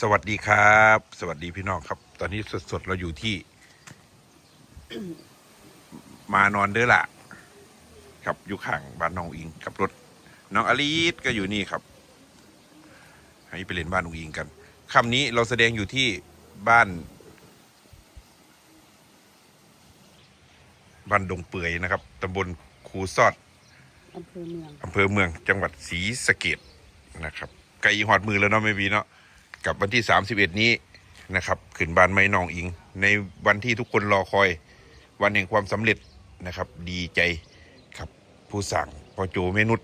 สวัสดีครับ สวัสดีพี่น้องครับ ตอนนี้สดๆเราอยู่ที่ มานอนเด้อละครับอยู่ข้างบ้านน้องอิงกับรถ น้องอลีสก็อยู่นี่ครับ ให้ไปเล่นบ้านน้องอิงกันคำนี้เราแสดงอยู่ที่บ้าน บ้านดงเปื่อยนะครับตำบลคูซอดอำเภอเมืองอำเภอเมืองจังหวัดศรีสะเกดนะครับไกลหอดมือแล้วเนาะไม่บีเนาะ กับวันที่ 31 นี้นะครับขึ้นบานไม้นองอิง ในวันที่ทุกคนรอคอยวันแห่งความสำเร็จนะครับ ดีใจครับผู้สั่งพ่อโจแม่นุช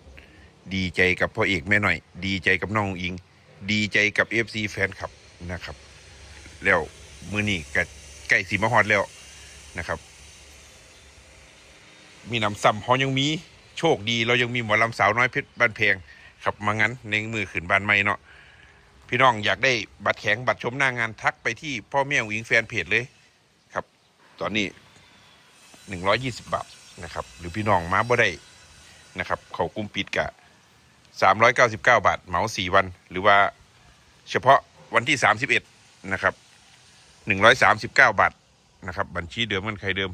ดีใจกับพ่อเอกแม่หน่อย ดีใจกับน้องอิง ดีใจกับ FC แฟนคลับนะครับ แล้วมือนี้ก็ใกล้สีมาฮอดแล้วนะครับ มีน้ำซ้ำเขายังมีโชคดี เรายังมีหมอลำสาวน้อยเพชรบ้านเพงครับมางั้นในมือขืนบานไม่เนาะ พี่น้องอยากได้บัตรแข็งบัตรชมหน้างานทักไปที่พ่อแม่วิงแฟนเพจเลยครับ ตอนนี้หนึ่งร้อยี่สิบบาทนะครับ หรือพี่น้องมาบ่ได้นะครับ เขากุ้มปิดกะสามร้อยเก้าสิบเก้าบาทเหมาสี่วัน หรือว่าเฉพาะวันที่สามสิบเอ็ดนะครับหนึ่งร้อยสามสิบเก้าบาทนะครับ บัญชีเดิมมันใครเดิม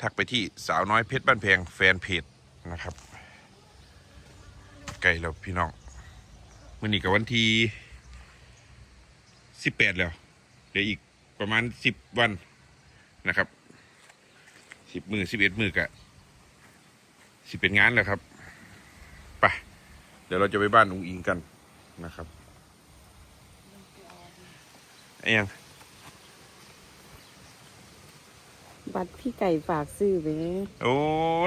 ทักไปที่สาวน้อยเพชรบ้านแพงแฟนเพจนะครับใกลแล้วพี่น้องมื่อนี้กับวันที่ สิบแปดแล้วเหลืออีกประมาณสิบวันนะครับสิบมือสิบเอ็ดมือกะสิเป็นงานแล้วครับไปเดี๋ยวเราจะไปบ้านลุงอิงกันนะครับไอ้ยังบัตรพี่ไก่ฝากซื้อไว้โอ้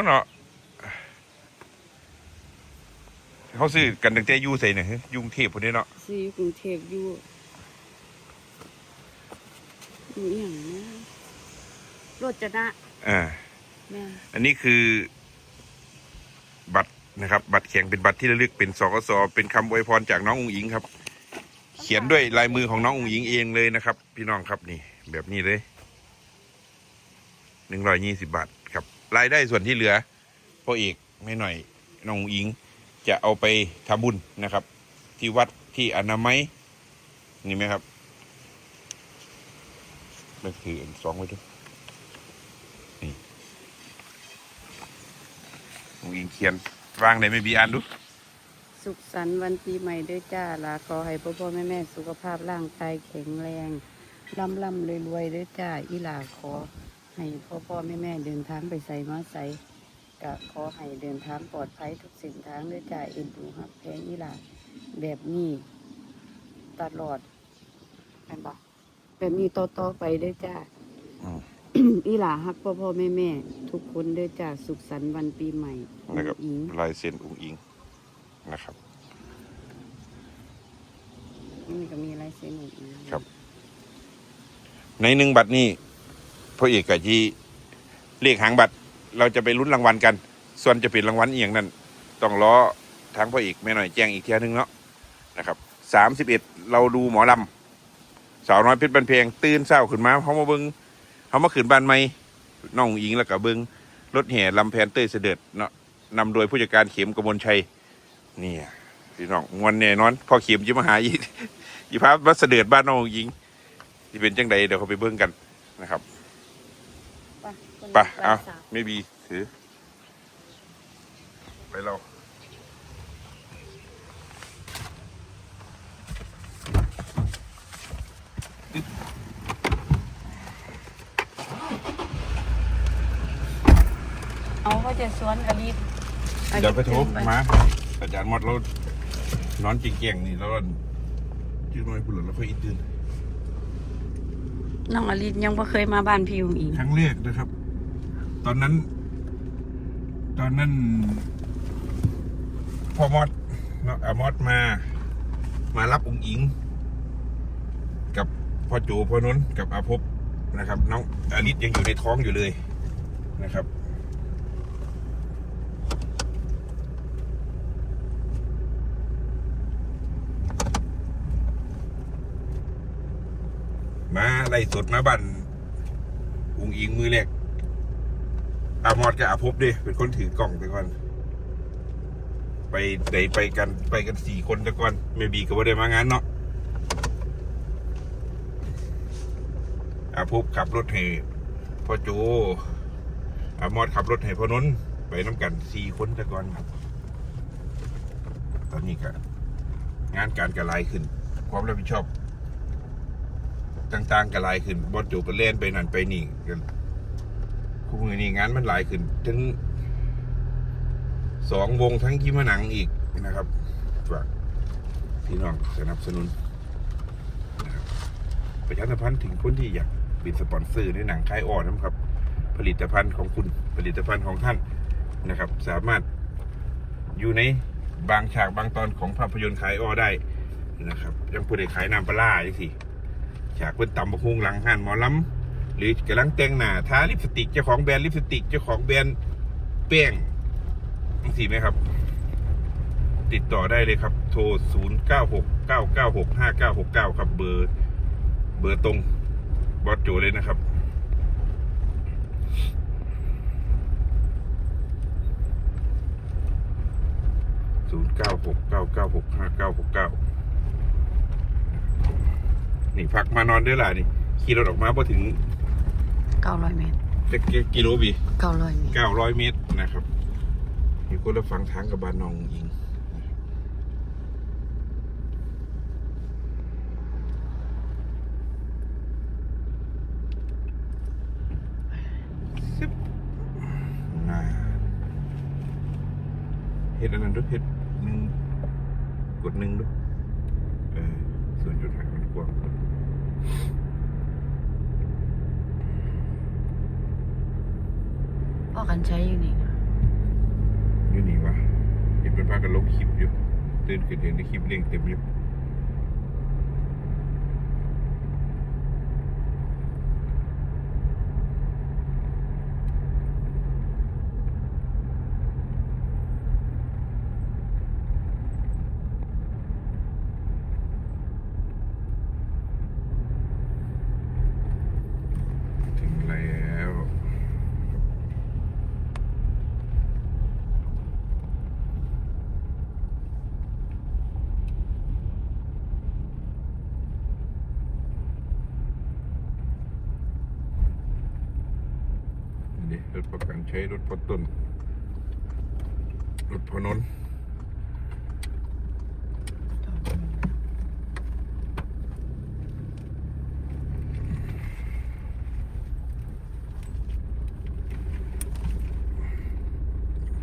เนาะเขาซื้อกันตั้งแต่อยูใส่เนี่ยยุงเทพพวกนี้เนาะซื้ออยู่กรุงเทพอยู่ อยู่อย่างนะรถจะนะอ่า แม่อันนี้คือ บัตรนะครับ บัตรแข่งเป็นบัตรที่ระลึกเป็นสกสเป็นคำอวยพรจากน้องอุ๋งอิงครับ เขียนด้วยลายมือของน้องอุ๋งอิงเองเลยนะครับ พี่น้องครับนี่ แบบนี้เลยหนึ่งร้อยยี่สิบบาทครับรายได้ส่วนที่เหลือพ่อเอกไม่หน่อยน้องอุ๋งอิง จะเอาไปทำบุญนะครับ ที่วัดที่อนามัยนี่ไหมครับ ไม่ถือสองไว้ด้วยลุงอิงเขียนวางไหนไม่บีอ่านดูสุขสันต์วันปีใหม่ด้วยจ้าลาขอให้พ่อพ่อแม่แม่สุขภาพร่างกายแข็งแรงร่ำร่ำรวยรวยด้วยจ้าอีหลาขอให้พ่อพ่อแม่แม่เดินทางไปใส่มาใส่ก็ขอให้เดินทางปลอดภัยทุกเส้นทางด้วยจ้าเอ็นดูครับแพงอีหลาแบบนี้ตลอดแม่นบอก แบบนี้ต่อต่อๆไปด้วยจ้าอืม อีหลาฮักพ่อพ่อแม่แม่ทุกคนด้วยจ้าสุขสันต์วันปีใหม่ของนะครับอิงลายเซ็นอุงอิงนะครับ นี่ก็มีลายเซ็นของอิงครับ ในหนึ่งบัตรนี่พ่อเอกกับที่เลขหางบัตร เราจะไปลุ้นรางวัลกัน ส่วนจะเป็นรางวัลอหย่างนั้น ต้องล้อทางพ่อเอกแม่หน่อยแจ้งอีกเทียนึงเนาะนะครับสามสิบเอ็ดเราดูหมอลำ สาวน้อยเพชรบันเพงตื่นเศร้าขึ้นมาเขามาเบิงเขามาขึ้นบ้านใหม่น้องอุ๋งอิงแล้วก็เบิงรถแห่ลำแพนเต้ยเสด็จเนาะนำโดยผู้จัดการเข็มกมลชัยนี่พี่น้องมวนแน่นอนพอเข็มจะมาหาอีกอีพาวัดเสด็จบ้านน้องอุ๋งอิงที่เป็นจังใดเดี๋ยวเขาไปเบิ่งกันนะครับไปคนไปละเอาสาวไม่บีถือไปเรา เอาว่าจะสวนอลิศอลิศเดี๋ยวไปโทรขึ้นมาอาจารย์หมดเรานอนจริงเก่งๆนี่แล้วก็ชื่อน้อยผู้หลงแล้วค่อยอีตื่นน้องอลิศยังไม่เคยมาบ้านพี่ยุงอิงครั้งแรกนะครับ ตอนนั้น ตอนนั้นพ่อมอดเนาะอามอดมา มารับองค์อิง กับพ่อโจพ่อนนท์กับอาภพนะครับ น้องอาลิศยังอยู่ในท้องอยู่เลยนะครับ มาไล่สดมาบันอุงอิงมือแรกอามอดกับอาภพด้เป็นคนถือกล่องแต่ก่อน ไปไหนไปกันไปกันสี่คนแต่ก่อนไม่บีก็บ่ได้มางานเนาะอาภพขับรถให้พ่อโจอามอดขับรถให้พ่อนนไปน้ำกันสี่คนแต่ก่อนครับ ตอนนี้ก็งานการกระลายขึ้น ความรับผิดชอบ ต่างๆกระลายขึ้นบอสโจก็เล่นไปนั่นไปนี่กันคู่มือนี่งานมันหลายขึ้นถึงสองวงทั้งกิมหนังอีกนะครับฝากพี่น้องสนับสนุนนะครับประชาสัมพันธ์ถึงคนที่อยากเป็นสปอนเซอร์ในหนังค่ายอ่อนนะครับ ผลิตภัณฑ์ของคุณผลิตภัณฑ์ของท่านนะครับ สามารถอยู่ในบางฉากบางตอนของภาพยนตร์ขายอ้อได้นะครับยังผู้ใดขายน้ำปลาร้าอย่างสิ ฉากเพิ่นตำบะฮุงหลังห้านหมอลำหรือกำลังแต่งหน้าทาลิปสติกเจ้าของแบรนด์ลิปสติกเจ้าของแบรนด์แป้งจังสิไหมครับ ติดต่อได้เลยครับ โทร 0 9 6 9 9 6 5 9 6 9 ครับ เบอร์เบอร์ตรงบอสโจเลยนะครับศูนย์เก้าหกเก้าเก้าหกห้าเก้าหกเก้า นี่พักมานอนด้วยล่ะนี่ขี่รถออกมาพอถึงเก้าร้อยเมตรจะกิโลบีเก้าร้อยเมตรเก้าร้อยเมตรนะครับมีคนละฟังทางกับบานนองยิงซิบน่าเห็ดอันนั้นด้วยเห็ดหนึ่งกดหนึ่งด้วยเออส่วนจุดหายมันกว้าง พ่อ กันใช้อยู่นี่อยู่นี่วะเห็นเป็นพากันลงคลิปอยู่ ตื่นขึ้นเห็นในคลิปเลี้ยงเต็มอยู่ถึงแล้ว นี่รถประกันใช้รถพอต้นรถพอนน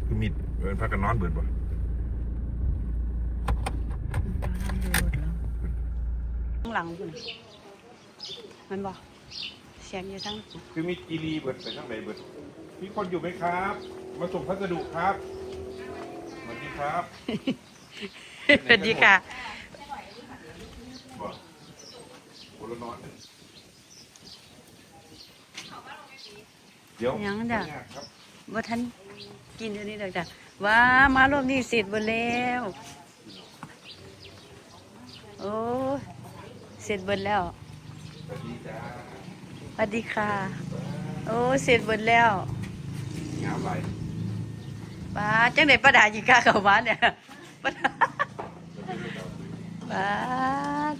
คือมีเป็นพักกันนอนเบิดป่ะข้างหลังคุณมันบอก สียงอยู่ทั้งคือมีกีรีเบิดไปทางไหนเบิดมีคนอยู่ไหมครับ มาส่งพัสดุครับสวัสดีครับสวัสดีค่ะบอกคนละนอนเดี๋ยวยังจ้ะไม่ยากครับว่าท่านกินเท่านี้เด้อจ้ะว้ามารอบนี้เสร็จหมดแล้วโอ้ยเสร็จหมดแล้ว สวัสดีจ้าส วัสดีค่ะ โอ้ยเสร็จหมดแล้วงามไหลป้าจังไหนป้าดาจิกล้าเข้ามาเนี่ยป้าดาป้าด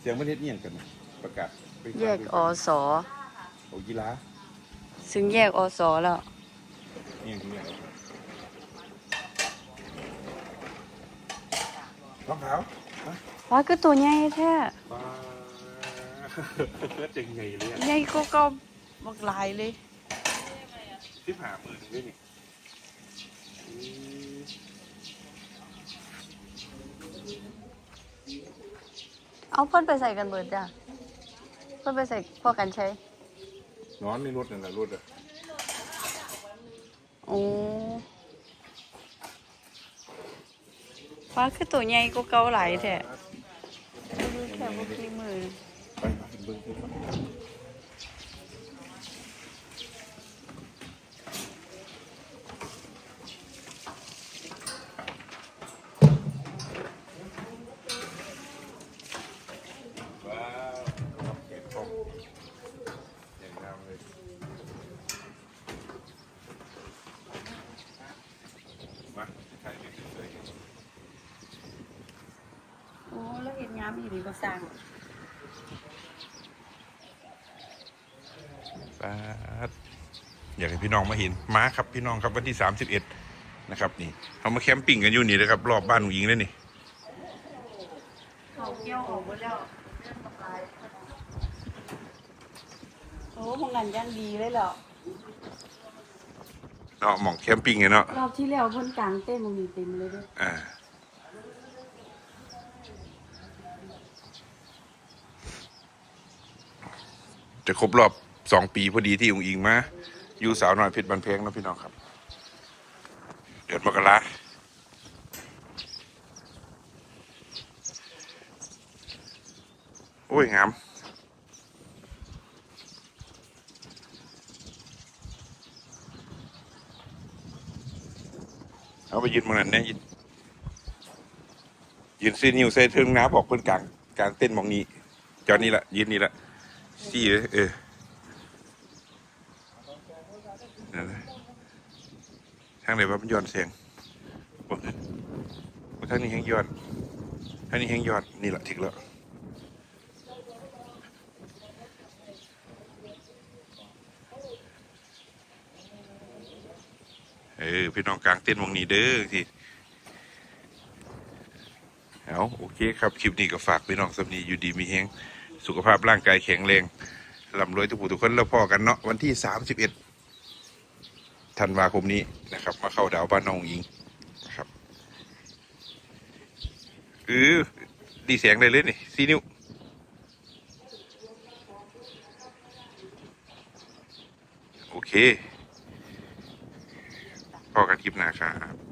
เสียงประเทศเอียงกันนะประกาศไปแยกอสอโอกีฬาซึ่งแยกอสอแล้วเอียงที่เนี่ย รองเท้าฮะว้าก็ตัวใหญ่แท้บ้าจะไงเลยอะใหญ่ก็ก็บักหลายเลยที่ผ่ามือหนึ่งด้วยนี่อืมเอาเพิ่นไปใส่กันเบิดจ้ะเพิ่นไปใส่พอกันใช้นอนในรถนั่นแหละรถอะโอ้ ฟ้าคือตัวใหญ่ก็เกาหลายแท้แค่บ่กี่มือ ไปมาเบิ้งขึ้นมาว้าวเก็บของอย่างงามเลย มาถ่ายไม่สวยๆ โอ้แล้วเห็นงา มอีหลีบ่สร้างปาดอยากให้พี่น้องมาเห็นม้าครับพี่น้องครับวันที่สามสิบเอ็ดนะครับนี่เขามาแคมปิ้งกันอยู่นี่เลยครับรอบบ้านหนูหญิงเลยนี่เขาเกี่ยวออกหมดแล้วโอ้พงนั้นยังดีเลยเหรอเนาะหมองแคมปิ้งไงเนาะรอบที่แล้วเพ่นกลางเต้นมันมีเต็มเลยเด้วยอ่า จะครบรอบสองปีพอดีที่องอิงมาอยู่สาวน้อยเพชรบันเพงนะพี่น้องครับ เดือนมกราโอ้ยงามเอาไปยืนมองนั่นแน่ยืนยืนซื้อนิ้วใส่เทิงน้ำบอกเพื่อนกลางกลางเต้นมองนี้ จอนี้ละยืนนี่ละ ซี่เออเออนั่นแหละทางไหนว่ามันย้อนเสียงบอกทางนี้แห้งย้อนทางนี้แห้งย้อนนี่แหละถึงแล้วเออพี่น้องกลางเต้นหมองนี้เด้อที่เอาโอเคครับ คลิปนี้ก็ฝากพี่น้องสำนีอยู่ดีมีแฮง สุขภาพร่างกายแข็งแรงร่ำรวยทุกผู้ทุกคนแล้วพอกันเนาะวันที่สามสิบเอ็ดธันวาคมนี้นะครับ มาเข้าดาวบ้านน้องหญิงนะครับเออดีแสงได้เลยนี่ซีนิ้วโอเคพอกันคลิปหน้าครับ